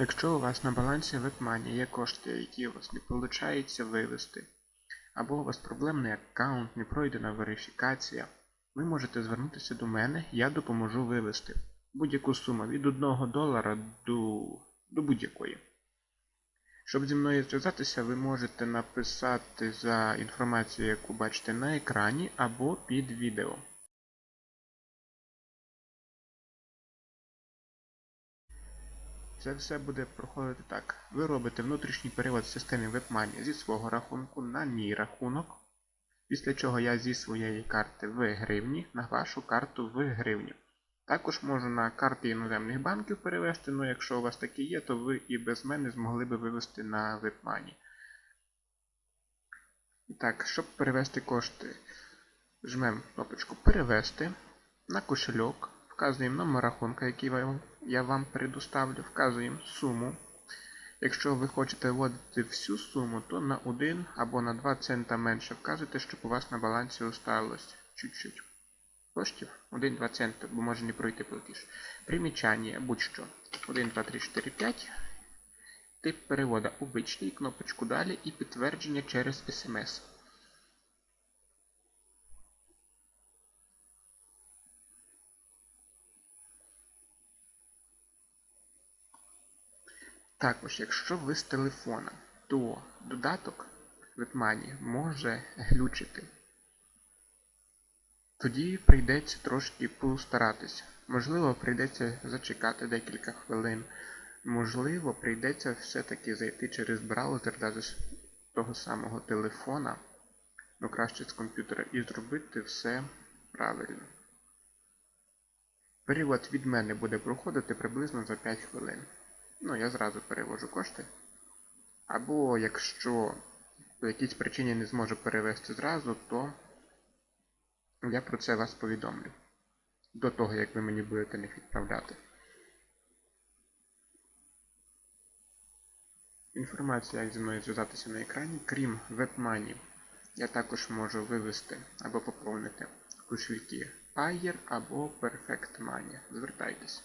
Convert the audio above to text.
Якщо у вас на балансі WebMoney є кошти, які у вас не виходить вивести, або у вас проблемний аккаунт, не пройдена верифікація, ви можете звернутися до мене, я допоможу вивести будь-яку суму від 1 долара до, до будь-якої. Щоб зі мною зв'язатися, ви можете написати за інформацією, яку бачите на екрані, або під відео. Це все буде проходити так. Ви робите внутрішній перевод в системі WebMoney зі свого рахунку на мій рахунок, після чого я зі своєї карти в гривні на вашу карту в гривні. Також можу на карти іноземних банків перевести, але якщо у вас такі є, то ви і без мене змогли би вивести на WebMoney. І Так, щоб перевести кошти, жмемо кнопочку Перевести на кошельок, вказуємо номер рахунка, який вам- я вам предоставлю, вказуємо суму. Якщо ви хочете вводити всю суму, то на 1 або на 2 цента менше вказуйте, щоб у вас на балансі осталось чуть-чуть. Коштів 1-2 цента, бо може не пройти платіж. Примічання будь-що. 1, 2, 3, 4, 5. Тип перевода обичний, кнопочку далі і підтвердження через SMS. Також, якщо ви з телефона, то додаток WebMoney може глючити. Тоді прийдеться трошки постаратися. Можливо, прийдеться зачекати декілька хвилин. Можливо, прийдеться все-таки зайти через браузер навіть з того самого телефона, ну краще з комп'ютера, і зробити все правильно. Перевод від мене буде проходити приблизно за 5 хвилин. Ну, я зразу перевожу кошти. Або якщо по якійсь причині не зможу перевести зразу, то я про це вас повідомлю. До того, як ви мені будете їх відправляти. Інформація, як зі мною зв'язатися на екрані, крім WebMoney, я також можу вивести або поповнити кошельки Payer або Perfect Money. Звертайтеся.